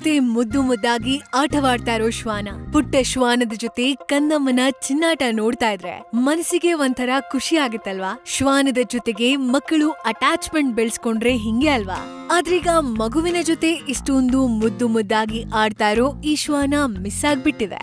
ಜೊತೆ ಮುದ್ದು ಮುದ್ದಾಗಿ ಆಟವಾಡ್ತಾ ಇರೋ ಶ್ವಾನ. ಪುಟ್ಟ ಶ್ವಾನದ ಜೊತೆ ಕನ್ನಮ್ಮನ ಚಿನ್ನಾಟ ನೋಡ್ತಾ ಇದ್ರೆ ಮನಸ್ಸಿಗೆ ಒಂಥರ ಖುಷಿ ಆಗುತ್ತಲ್ವಾ? ಶ್ವಾನದ ಜೊತೆಗೆ ಮಕ್ಕಳು ಅಟ್ಯಾಚ್ಮೆಂಟ್ ಬೆಳೆಸ್ಕೊಂಡ್ರೆ ಹಿಂಗೆ ಅಲ್ವಾ? ಆದ್ರೀಗ ಮಗುವಿನ ಜೊತೆ ಇಷ್ಟೊಂದು ಮುದ್ದು ಮುದ್ದಾಗಿ ಆಡ್ತಾ ಇರೋ ಈ ಶ್ವಾನ ಮಿಸ್ ಆಗ್ಬಿಟ್ಟಿದೆ.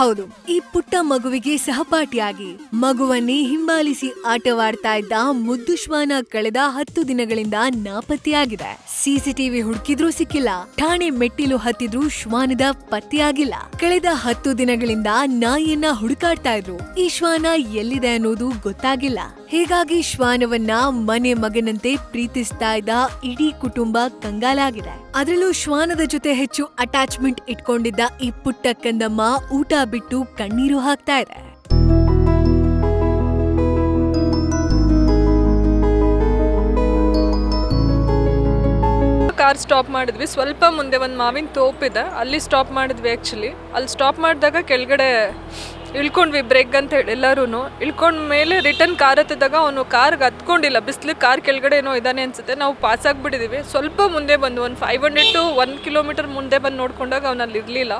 ಹೌದು. ಈ ಪುಟ್ಟ ಮಗುವಿಗೆ ಸಹಪಾಠಿಯಾಗಿ ಮಗುವನ್ನೇ ಹಿಂಬಾಲಿಸಿ ಆಟವಾಡ್ತಾ ಇದ್ದ ಮುದ್ದು ಶ್ವಾನ ಕಳೆದ ಹತ್ತು ದಿನಗಳಿಂದ ನಾಪತ್ತೆಯಾಗಿದೆ. ಸಿಸಿಟಿವಿ ಹುಡುಕಿದ್ರೂ ಸಿಕ್ಕಿಲ್ಲ. ಠಾಣೆ ಮೆಟ್ಟಿಲು ಹತ್ತಿದ್ರೂ ಶ್ವಾನದ ಪತ್ತೆಯಾಗಿಲ್ಲ. ಕಳೆದ ಹತ್ತು ದಿನಗಳಿಂದ ನಾಯಿಯನ್ನ ಹುಡುಕಾಡ್ತಾ ಇದ್ರು. ಈ ಶ್ವಾನ ಎಲ್ಲಿದೆ ಅನ್ನೋದು ಗೊತ್ತಾಗಿಲ್ಲ. ಹೀಗಾಗಿ ಶ್ವಾನವನ್ನ ಮನೆ ಮಗನಂತೆ ಪ್ರೀತಿಸ್ತಾ ಇದ್ದ ಇಡೀ ಕುಟುಂಬ ಕಂಗಾಲಾಗಿದೆ. ಅದರಲ್ಲೂ ಶ್ವಾನದ ಜೊತೆ ಹೆಚ್ಚು ಅಟ್ಯಾಚ್ಮೆಂಟ್ ಇಟ್ಕೊಂಡಿದ್ದ ಈ ಪುಟ್ಟ ಕಂದಮ್ಮ ಊಟ ಬಿಟ್ಟು ಕಣ್ಣೀರು ಹಾಕ್ತಾ ಇದೆ. ಕಾರ್ ಸ್ಟಾಪ್ ಮಾಡಿದ್ವಿ. ಸ್ವಲ್ಪ ಮುಂದೆ ಒಂದು ಮಾವಿನ ತೋಪಿದೆ. ಅಲ್ಲಿ ಸ್ಟಾಪ್ ಮಾಡಿದ್ವಿ ಆ್ಯಕ್ಚುಲಿ ಅಲ್ಲಿ ಸ್ಟಾಪ್ ಮಾಡಿದಾಗ ಕೆಳಗಡೆ ಇಳ್ಕೊಂಡ್ವಿ ಬ್ರೇಕ್ ಅಂತ ಹೇಳಿ ಎಲ್ಲರೂ ಇಳ್ಕೊಂಡ ಮೇಲೆ ರಿಟರ್ನ್ ಕಾರ್ ಹತ್ತಿದಾಗ ಅವನು ಕಾರ್ಗೆ ಹತ್ಕೊಂಡಿಲ್ಲ. ಬಿಸ್ಲಿ ಕಾರ್ ಕೆಳಗಡೆ ಏನೋ ಇದ್ದಾನೆ ಅನ್ಸುತ್ತೆ. ನಾವು ಪಾಸ್ ಆಗಿಬಿಟ್ಟಿದ್ದೀವಿ ಸ್ವಲ್ಪ ಮುಂದೆ ಬಂದು ಒಂದು five hundred two one kilometre ಮುಂದೆ ಬಂದು ನೋಡ್ಕೊಂಡಾಗ ಅವನಲ್ಲಿ ಇರಲಿಲ್ಲ.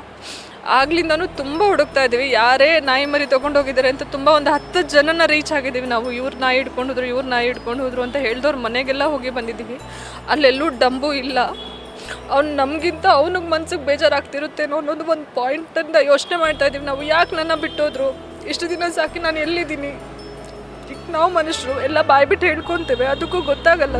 ಆಗ್ಲಿಂದನು ತುಂಬ ಹುಡುಕ್ತಾ ಇದ್ದೀವಿ. ಯಾರೇ ನಾಯಿ ಮರಿ ತೊಗೊಂಡೋಗಿದ್ದಾರೆ ಅಂತ ತುಂಬ ಒಂದು ಹತ್ತು ಜನನ ರೀಚ್ ಆಗಿದ್ದೀವಿ ನಾವು. ಇವ್ರು ನಾಯಿ ಹಿಡ್ಕೊಂಡು ಹೋದ್ರು, ಇವ್ರು ನಾಯಿ ಹಿಡ್ಕೊಂಡು ಹೋದ್ರು ಅಂತ ಹೇಳ್ದವ್ರ ಮನೆಗೆಲ್ಲ ಹೋಗಿ ಬಂದಿದ್ದೀವಿ. ಅಲ್ಲೆಲ್ಲೂ ಡಂಬು ಇಲ್ಲ. ಅವ್ನು ನಮಗಿಂತ ಅವನಿಗೆ ಮನ್ಸಿಗೆ ಬೇಜಾರಾಗ್ತಿರುತ್ತೇನೋ ಅನ್ನೋದು ಒಂದು ಪಾಯಿಂಟಿಂದ ಯೋಚನೆ ಮಾಡ್ತಾ ಇದ್ದೀವಿ ನಾವು ಯಾಕೆ ನನ್ನ ಬಿಟ್ಟೋದ್ರು? ಇಷ್ಟು ದಿನ ಸಾಕಿ ನಾನು ಎಲ್ಲಿದ್ದೀನಿ? ಈಗ ನಾವು ಮನುಷ್ಯರು ಎಲ್ಲ ಬಾಯ್ಬಿಟ್ಟು ಹೇಳ್ಕೊತೇವೆ. ಅದಕ್ಕೂ ಗೊತ್ತಾಗಲ್ಲ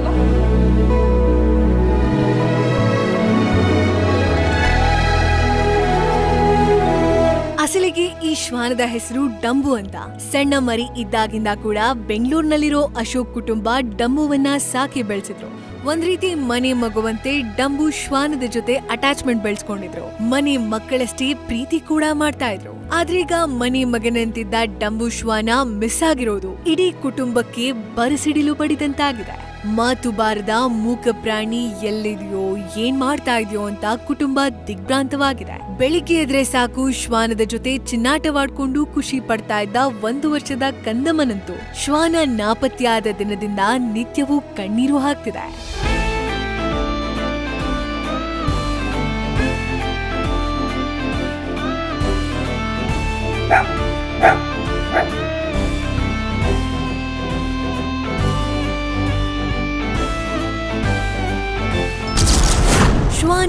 ಅಸಲಿಗೆ ಈ ಶ್ವಾನದ ಹೆಸರು ಡಂಬು ಅಂತ. ಸಣ್ಣ ಮರಿ ಇದ್ದಾಗಿಂದ ಕೂಡ ಬೆಂಗಳೂರಿನಲ್ಲಿರೋ ಅಶೋಕ್ ಕುಟುಂಬ ಡಂಬುವನ್ನ ಸಾಕಿ ಬೆಳೆಸಿದ್ರು. ಒಂದ್ ರೀತಿ ಮನೆ ಮಗುವಂತೆ ಡಂಬು ಶ್ವಾನದ ಜೊತೆ ಅಟ್ಯಾಚ್ಮೆಂಟ್ ಬೆಳೆಸ್ಕೊಂಡಿದ್ರು. ಮನೆ ಮಕ್ಕಳಷ್ಟೇ ಪ್ರೀತಿ ಕೂಡ ಮಾಡ್ತಾ ಇದ್ರು. ಆದ್ರೀಗ ಮನೆ ಮಗನಂತಿದ್ದ ಡಂಬು ಶ್ವಾನ ಮಿಸ್ ಆಗಿರೋದು. ಇಡೀ ಕುಟುಂಬಕ್ಕೆ ಬರಸಿಡಿಲು ಪಡಿದಂತಾಗಿದೆ ಮಾತು ಬಾರದ ಮೂಕ ಪ್ರಾಣಿ ಎಲ್ಲಿದೆಯೋ, ಏನ್ ಮಾಡ್ತಾ ಇದೆಯೋ ಅಂತ ಕುಟುಂಬ ದಿಗ್ಭ್ರಾಂತವಾಗಿದೆ. ಬೆಳಿಗ್ಗೆ ಎದ್ರೆ ಸಾಕು ಶ್ವಾನದ ಜೊತೆ ಚಿನ್ನಾಟವಾಡ್ಕೊಂಡು ಖುಷಿ ಪಡ್ತಾ ಇದ್ದ ಒಂದು ವರ್ಷದ ಕಂದಮ್ಮನಂತೂ. ಶ್ವಾನ ನಾಪತ್ತೆಯಾದ ದಿನದಿಂದ ನಿತ್ಯವೂ ಕಣ್ಣೀರು ಹಾಕ್ತಿದೆ.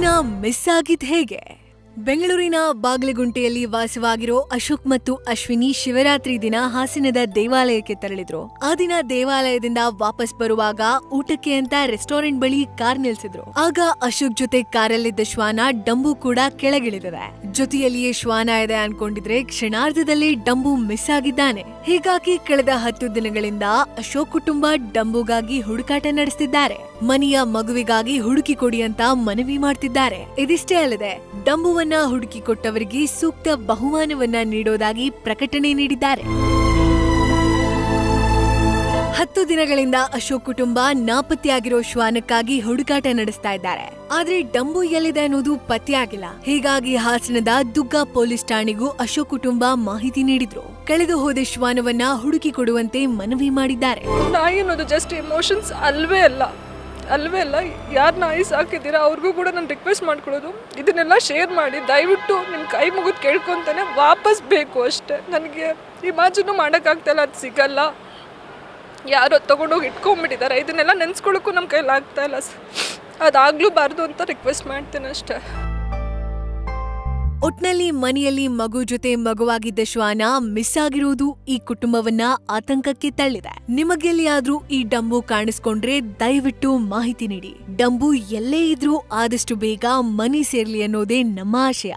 ಶ್ವಾನ ಮಿಸ್ ಆಗಿದ್ ಹೇಗೆ ಬೆಂಗಳೂರಿನ ಬಾಗಲಗುಂಟೆಯಲ್ಲಿ ವಾಸವಾಗಿರೋ ಅಶೋಕ್ ಮತ್ತು ಅಶ್ವಿನಿ ಶಿವರಾತ್ರಿ ದಿನ ಹಾಸನದ ದೇವಾಲಯಕ್ಕೆ ತೆರಳಿದ್ರು. ಆ ದಿನ ದೇವಾಲಯದಿಂದ ವಾಪಸ್ ಬರುವಾಗ ಊಟಕ್ಕೆ ಅಂತ ರೆಸ್ಟೋರೆಂಟ್ ಬಳಿ ಕಾರ್ ನಿಲ್ಸಿದ್ರು. ಆಗ ಅಶೋಕ್ ಜೊತೆ ಕಾರಲ್ಲಿದ್ದ ಶ್ವಾನ ಡಂಬು ಕೂಡ ಕೆಳಗಿಳಿದಿದೆ. ಜೊತೆಯಲ್ಲಿಯೇ ಶ್ವಾನ ಇದೆ ಅನ್ಕೊಂಡಿದ್ರೆ ಕ್ಷಣಾರ್ಧದಲ್ಲಿ ಡಂಬು ಮಿಸ್ ಆಗಿದ್ದಾನೆ. ಹೀಗಾಗಿ ಕಳೆದ ಹತ್ತು ದಿನಗಳಿಂದ ಅಶೋಕ್ ಕುಟುಂಬ ಡಂಬುಗಾಗಿ ಹುಡುಕಾಟ ನಡೆಸ್ತಿದ್ದಾರೆ. ಮನೆಯ ಮಗುವಿಗಾಗಿ ಹುಡುಕಿ ಕೊಡಿ ಅಂತ ಮನವಿ ಮಾಡ್ತಿದ್ದಾರೆ. ಇದಿಷ್ಟೇ ಅಲ್ಲದೆ ಡಂಬುವನ್ನ ಹುಡುಕಿ ಕೊಟ್ಟವರಿಗೆ ಸೂಕ್ತ ಬಹುಮಾನವನ್ನ ನೀಡೋದಾಗಿ ಪ್ರಕಟಣೆ ನೀಡಿದ್ದಾರೆ. ಹತ್ತು ದಿನಗಳಿಂದ ಅಶೋಕ್ ಕುಟುಂಬ ನಾಪತ್ತೆಯಾಗಿರೋ ಶ್ವಾನಕ್ಕಾಗಿ ಹುಡುಕಾಟ ನಡೆಸ್ತಾ ಇದ್ದಾರೆ. ಆದ್ರೆ ಡಂಬು ಎಲ್ಲಿದೆ ಅನ್ನೋದು ಪತ್ತೆಯಾಗಿಲ್ಲ ಹೀಗಾಗಿ ಹಾಸನದ ದುಗ್ಗಾ ಪೊಲೀಸ್ ಠಾಣೆಗೂ ಅಶೋಕ್ ಕುಟುಂಬ ಮಾಹಿತಿ ನೀಡಿದ್ರು. ಕಳೆದು ಹೋದ ಶ್ವಾನವನ್ನ ಹುಡುಕಿ ಕೊಡುವಂತೆ ಮನವಿ ಮಾಡಿದ್ದಾರೆ. ನಾಯಿ ಅನ್ನೋದು ಜಸ್ಟ್ ಎಮೋಷನ್ಸ್ ಅಲ್ವೇ ಅಲ್ಲ. ಅಲ್ವೇ ಅಲ್ಲ, ಯಾರು ನಾಯಿ ಸಾಕಿದ್ದೀರಾ? ಅವ್ರಿಗೂ ಕೂಡ ನಾನು ರಿಕ್ವೆಸ್ಟ್ ಮಾಡ್ಕೊಳ್ಳೋದು. ಇದನ್ನೆಲ್ಲ ಶೇರ್ ಮಾಡಿ, ದಯವಿಟ್ಟು ನಿಮ್ಮ ಕೈ ಮುಗಿದು ಕೇಳ್ಕೊತಾನೆ ವಾಪಸ್ ಬೇಕು ಅಷ್ಟೆ. ನನಗೆ ಇಮ್ಯಾಜಿನು ಮಾಡೋಕ್ಕಾಗ್ತಾಯಿಲ್ಲ ಅದು ಸಿಗಲ್ಲ. ಯಾರೋ ತೊಗೊಂಡೋಗಿ ಇಟ್ಕೊಂಡ್ಬಿಟ್ಟಿದ್ದಾರೆ. ಇದನ್ನೆಲ್ಲ ನೆನೆಸ್ಕೊಳ್ಳೋಕ್ಕೂ ನಮ್ಮ ಕೈಲಿ ಸರ್ ಅದಾಗ್ಲೂಬಾರ್ದು ಅಂತ ರಿಕ್ವೆಸ್ಟ್ ಮಾಡ್ತೇನೆ ಅಷ್ಟೇ. ಒಟ್ನಲ್ಲಿ ಮನೆಯಲ್ಲಿ ಮಗು ಜೊತೆ ಮಗುವಾಗಿದ್ದ ಶ್ವಾನ ಮಿಸ್ ಆಗಿರುವುದು ಈ ಕುಟುಂಬವನ್ನ ಆತಂಕಕ್ಕೆ ತಳ್ಳಿದೆ. ನಿಮಗೆಲ್ಲಿಯಾದ್ರೂ ಈ ಡಂಬು ಕಾಣಿಸ್ಕೊಂಡ್ರೆ ದಯವಿಟ್ಟು ಮಾಹಿತಿ ನೀಡಿ. ಡಂಬು ಎಲ್ಲೇ ಇದ್ರೂ ಆದಷ್ಟು ಬೇಗ ಮನೆ ಸೇರ್ಲಿ ಅನ್ನೋದೇ ನಮ್ಮ ಆಶಯ.